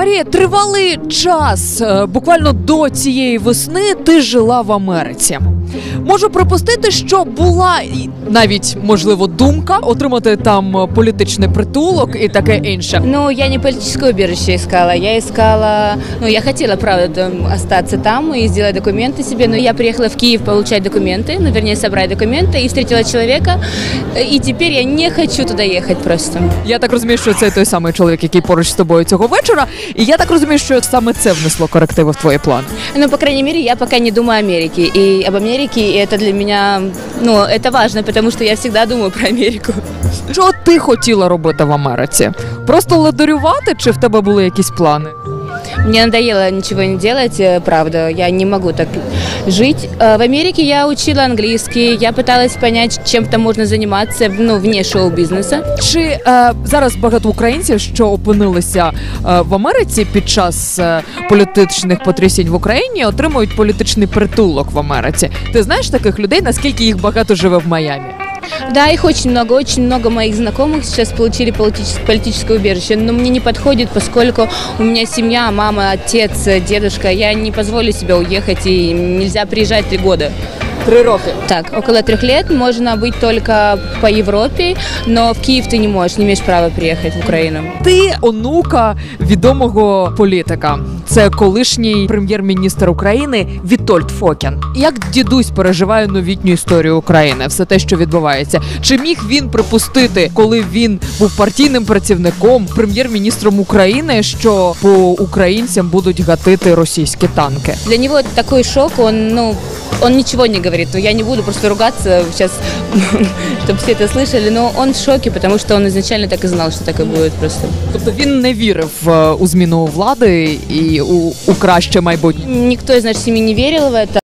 Марія, тривалий час, е, буквально до цієї весни, ти жила в Америці. Можу припустити, що була і навіть можливо думка отримати там е, політичний притулок і таке інше. Ну, я не политическое убежище искала, я искала, ну, я хотела, правда, там остаться там и сделать документы себе, но я приехала в Киев получать документы, ну, вернее, собрать документы, и встретила человека, и теперь я не хочу туда ехать просто. Я так розумію, що це той самий чоловік, який поруч з тобою цього вечора. І я так розумію, що саме це внесло корективи в твої плани. Ну, по крайней мере, я пока не думаю о Америке, и об Америке, и это для меня, ну, это важно, потому что я всегда думаю про Америку. Що ти хотіла робити в Америці? Просто ладарювати, чи в тебе були якісь плани? Мне надоело ничего не делать, э, правда, я не могу так жить. Э, В Америке я учила английский, я пыталась понять, чем там можно заниматься, ну, вне шоу-бизнеса. Чи е, зараз багато українців, що опинилися е, в Америці під час е, політичних потрясінь в Україні, отримують політичний притулок в Америці? Ти знаєш таких людей? Наскільки їх багато живе в Майамі? Да, их очень много, очень много моих знакомых сейчас получили политичес- политическое убежище, но мне не подходит, поскольку у меня семья, мама, отец, дедушка, я не позволю себе уехать, и нельзя приезжать три года. Три роки. Так, около трех лет можно быть только по Европе, но в Киев ты не можешь, не имеешь права приехать в Украину. Ти онука відомого політика. Це колишній прем'єр-міністр України Вітольд Фокін. Як дідусь переживає новітню історію України, все те, що відбувається. Чи міг він припустити, коли він був партійним працівником, прем'єр-міністром України, що по українцям будуть гатити російські танки? Для него это такой шок, он, ну, он ничего не говорит. Ну, Я не буду просто ругаться сейчас, чтобы все это слышали, но он в шоке, потому что он изначально так и знал, что так и будет просто. Тобто він не вірив е, у зміну влади і у, у краще майбутнє. Никто из нашей семьи не верил в это.